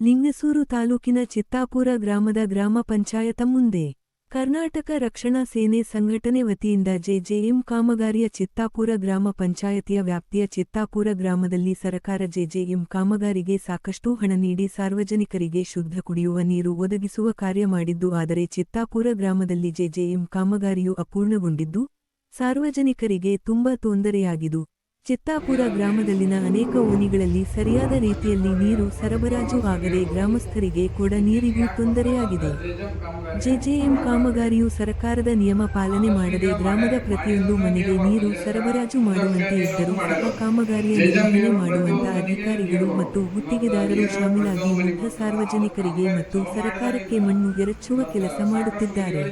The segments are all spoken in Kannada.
ಲಿಂಗಸೂರು ತಾಲೂಕಿನ ಚಿತ್ತಾಪುರ ಗ್ರಾಮದ ಗ್ರಾಮ ಪಂಚಾಯತ ಮುಂದೆ ಕರ್ನಾಟಕ ರಕ್ಷಣಾ ಸೇನೆ ಸಂಘಟನೆ ವತಿಯಿಂದ ಜೆಜೆಎಂ ಕಾಮಗಾರಿಯ ಚಿತ್ತಾಪುರ ಗ್ರಾಮ ಪಂಚಾಯತಿಯ ವ್ಯಾಪ್ತಿಯ ಚಿತ್ತಾಪುರ ಗ್ರಾಮದಲ್ಲಿ ಸರಕಾರ ಜೆಜೆಎಂ ಕಾಮಗಾರಿಗೆ ಸಾಕಷ್ಟು ಹಣ ನೀಡಿ ಸಾರ್ವಜನಿಕರಿಗೆ ಶುದ್ಧ ಕುಡಿಯುವ ನೀರು ಒದಗಿಸುವ ಕಾರ್ಯ ಮಾಡಿದ್ದು, ಆದರೆ ಚಿತ್ತಾಪುರ ಗ್ರಾಮದಲ್ಲಿ ಜೆಜೆಎಂ ಕಾಮಗಾರಿಯು ಅಪೂರ್ಣಗೊಂಡಿದ್ದು, ಸಾರ್ವಜನಿಕರಿಗೆ ತುಂಬಾ ತೊಂದರೆಯಾಗಿದು ಚಿತ್ತಾಪುರ ಗ್ರಾಮದಲ್ಲಿನ ಅನೇಕ ಓಣಿಗಳಲ್ಲಿ ಸರಿಯಾದ ರೀತಿಯಲ್ಲಿ ನೀರು ಸರಬರಾಜು ಆಗದೆ ಗ್ರಾಮಸ್ಥರಿಗೆ ಕೂಡ ನೀರಿಗೂ ತೊಂದರೆಯಾಗಿದೆ. ಜೆಜೆಎಂ ಕಾಮಗಾರಿಯು ಸರ್ಕಾರದ ನಿಯಮ ಪಾಲನೆ ಮಾಡದೆ ಗ್ರಾಮದ ಪ್ರತಿಯೊಂದು ಮನೆಗೆ ನೀರು ಸರಬರಾಜು ಮಾಡುವಂತೆ ಇದ್ದರೂ ಸಹ ಕಾಮಗಾರಿಯ ನಿರ್ವಹಣೆ ಮಾಡುವಂತಹ ಅಧಿಕಾರಿಗಳು ಮತ್ತು ಗುತ್ತಿಗೆದಾರರು ಶಾಮೀಲಾಗಿ ಮುಗ್ಧ ಸಾರ್ವಜನಿಕರಿಗೆ ಮತ್ತು ಸರ್ಕಾರಕ್ಕೆ ಮಣ್ಣು ಎರಚುವ ಕೆಲಸ ಮಾಡುತ್ತಿದ್ದಾರೆ.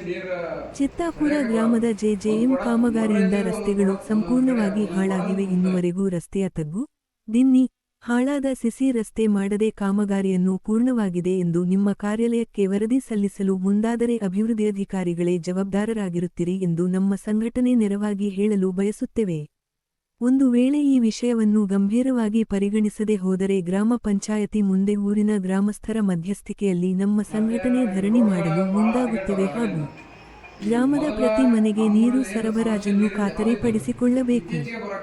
ಚಿತ್ತಾಪುರ ಗ್ರಾಮದ ಜೆಜೆಎಂ ಕಾಮಗಾರಿಯಿಂದ ರಸ್ತೆಗಳು ಸಂಪೂರ್ಣವಾಗಿ ಹಾಳಾಗಿವೆ ಇನ್ನುವರೆಗೂ ರಸ್ತೆಯ ತಗ್ಗು. ದಿನ್ನಿ, ಹಾಳಾದ ಸಿಸಿ ರಸ್ತೆ ಮಾಡದೆ ಕಾಮಗಾರಿಯನ್ನು ಪೂರ್ಣವಾಗಿದೆ ಎಂದು ನಿಮ್ಮ ಕಾರ್ಯಾಲಯಕ್ಕೆ ವರದಿ ಸಲ್ಲಿಸಲು ಮುಂದಾದರೆ ಅಭಿವೃದ್ಧಿ ಅಧಿಕಾರಿಗಳೇ ಜವಾಬ್ದಾರರಾಗಿರುತ್ತೀರಿ ಎಂದು ನಮ್ಮ ಸಂಘಟನೆ ನೆರವಾಗಿ ಹೇಳಲು ಬಯಸುತ್ತೇವೆ. ಒಂದು ವೇಳೆ ಈ ವಿಷಯವನ್ನು ಗಂಭೀರವಾಗಿ ಪರಿಗಣಿಸದೆ ಹೋದರೆ ಗ್ರಾಮ ಪಂಚಾಯತಿ ಮುಂದೆ ಊರಿನ ಗ್ರಾಮಸ್ಥರ ಮಧ್ಯಸ್ಥಿಕೆಯಲ್ಲಿ ನಮ್ಮ ಸಂಘಟನೆ ಧರಣಿ ಮಾಡಲು ಮುಂದಾಗುತ್ತೇವೆ ಹಾಗೂ ಗ್ರಾಮದ ಪ್ರತಿ ಮನೆಗೆ ನೀರು ಸರಬರಾಜನ್ನು ಖಾತರಿಪಡಿಸಿಕೊಳ್ಳಬೇಕು.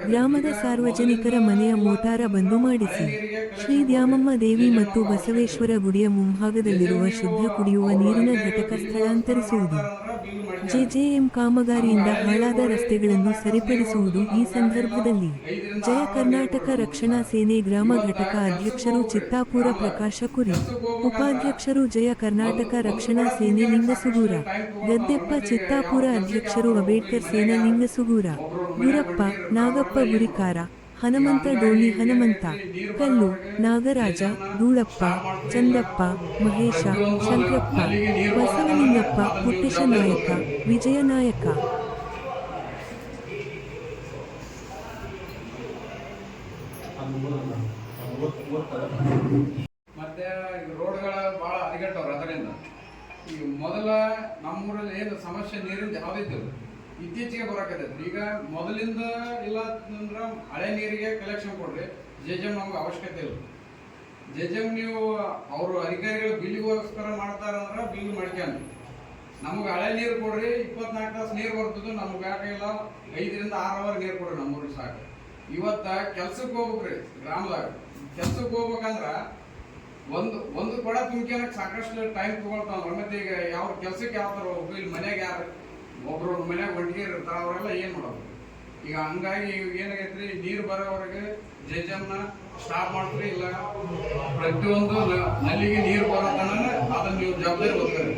ಗ್ರಾಮದ ಸಾರ್ವಜನಿಕರ ಮನೆಯ ಮೋಟಾರ ಬಂದು ಮಾಡಿಸಿ. ಶ್ರೀ ದ್ಯಾಮಮ್ಮ ದೇವಿ ಮತ್ತು ಬಸವೇಶ್ವರ ಗುಡಿಯ ಮುಂಭಾಗದಲ್ಲಿರುವ ಶುದ್ಧ ಕುಡಿಯುವ ನೀರಿನ ಘಟಕ ಸ್ಥಳಾಂತರಿಸುವುದು. ಜೆಜೆಎಂ ಕಾಮಗಾರಿಯಿಂದ ಹಾಳಾದ ರಸ್ತೆಗಳನ್ನು ಸರಿಪಡಿಸುವುದು ಈ ಸಂದರ್ಭದಲ್ಲಿ. ಜಯ ಕರ್ನಾಟಕ ರಕ್ಷಣಾ ಸೇನೆ ಗ್ರಾಮ ಘಟಕ ಅಧ್ಯಕ್ಷರು ಚಿತ್ತಾಪುರ ಪ್ರಕಾಶ ಕುರಿ, ಉಪಾಧ್ಯಕ್ಷರು ಜಯ ಕರ್ನಾಟಕ ರಕ್ಷಣಾ ಸೇನೆ ಲಿಂಗಸುಗೂರ, ಗದ್ದೆಪ್ಪ ಚಿತ್ತಾಪುರ ಅಧ್ಯಕ್ಷರು ಅಂಬೇಡ್ಕರ್ ಸೇನಾ ಲಿಂಗಸುಗೂರ, ಗುರಪ್ಪ ನಾಗಪ್ಪ ಗುರಿಕಾರ ಹನುಮಂತ ಡೋಲಿ ಹನುಮಂತ, ಕಲ್ಲು, ನಾಗರಾಜ ಧೂಳಪ್ಪ ಚಂದಪ್ಪ, ಮಹೇಶ, ಶಂಕರಪ್ಪ, ಬಸವಲಿಂಗಪ್ಪ ಪುಟ್ಟೇಶ ನಾಯಕ, ವಿಜಯ ನಾಯಕ. ಮೊದಲ ನಮ್ಮೂರಲ್ಲಿ ಏನು ಸಮಸ್ಯೆ ನೀರಿಂದ ಯಾವುದಿದ್ದಿಲ್ಲ ಇತ್ತೀಚೆಗೆ ಬರಕತ್ತೈತಿ ಈಗ ಮೊದಲಿಂದ ಇಲ್ಲ ಅಂದ್ರೆ ಹಳೆ ನೀರಿಗೆ ಕಲೆಕ್ಷನ್ ಕೊಡ್ರಿ. ಜೆಜೆಮ್ ನಮ್ಗೆ ಅವಶ್ಯಕತೆ ಇಲ್ಲ. ಜೆಜೆಮ್ ನೀವು ಅವರು ಅಧಿಕಾರಿಗಳು ಬಿಲ್ಲಿಗೋಸ್ಕರ ಮಾಡ್ತಾರಂದ್ರೆ ಬಿಲ್ ಮಾಡ್ಕೊಂಡು ನಮ್ಗೆ ಹಳೆ ನೀರು ಕೊಡ್ರಿ ಇಪ್ಪತ್ನಾಲ್ಕು ತಾಸು ನೀರು ಬರ್ತದ್ದು ನಮ್ಗೆ ಬೇಕಾಗಿಲ್ಲ ಐದರಿಂದ ಆರು ಅವರ್ ನೀರು ಕೊಡ್ರಿ ನಮ್ಮೂರಿಗೆ ಸಾಕು. ಇವತ್ತ ಕೆಲ್ಸಕ್ಕೆ ಹೋಗ್ಬೇಕ್ರಿ ಗ್ರಾಮದಾಗ. ಕೆಲ್ಸಕ್ಕೆ ಹೋಗ್ಬೇಕಂದ್ರ ಒಂದು ಒಂದು ಕೊಡ ತುಂಬ್ಕೊಳಕ್ ಸಾಕಷ್ಟು ಟೈಮ್ ತೊಗೊಳ್ತಾವೆ. ಮತ್ತೆ ಈಗ ಯಾವ ಕೆಲ್ಸಕ್ಕೆ ಯಾವ ಥರ ಹೋಗ್ಬೇಕು ಇಲ್ಲಿ ಮನೆಗೆ ಯಾರು ಒಬ್ರು ಮನ್ಯಾಗ ಒಟ್ಟಿಗೆ ಇರ್ತಾರ, ಅವರೆಲ್ಲ ಏನು ಮಾಡೋದು? ಈಗ ಹಂಗಾಗಿ ಏನಾಗೈತ್ರಿ, ನೀರು ಬರೋವರೆಗೆ ಜಜನ್ನ ಸ್ಟಾಪ್ ಮಾಡ್ತೀರಿ, ಇಲ್ಲ ಪ್ರತಿಯೊಂದು ನಲ್ಲಿಗೆ ನೀರು ಬರೋ ತನಕ ಅದನ್ನ ನೀವು ಜವಾಬ್ದಾರಿ ಹೋಗ್ತಾರೆ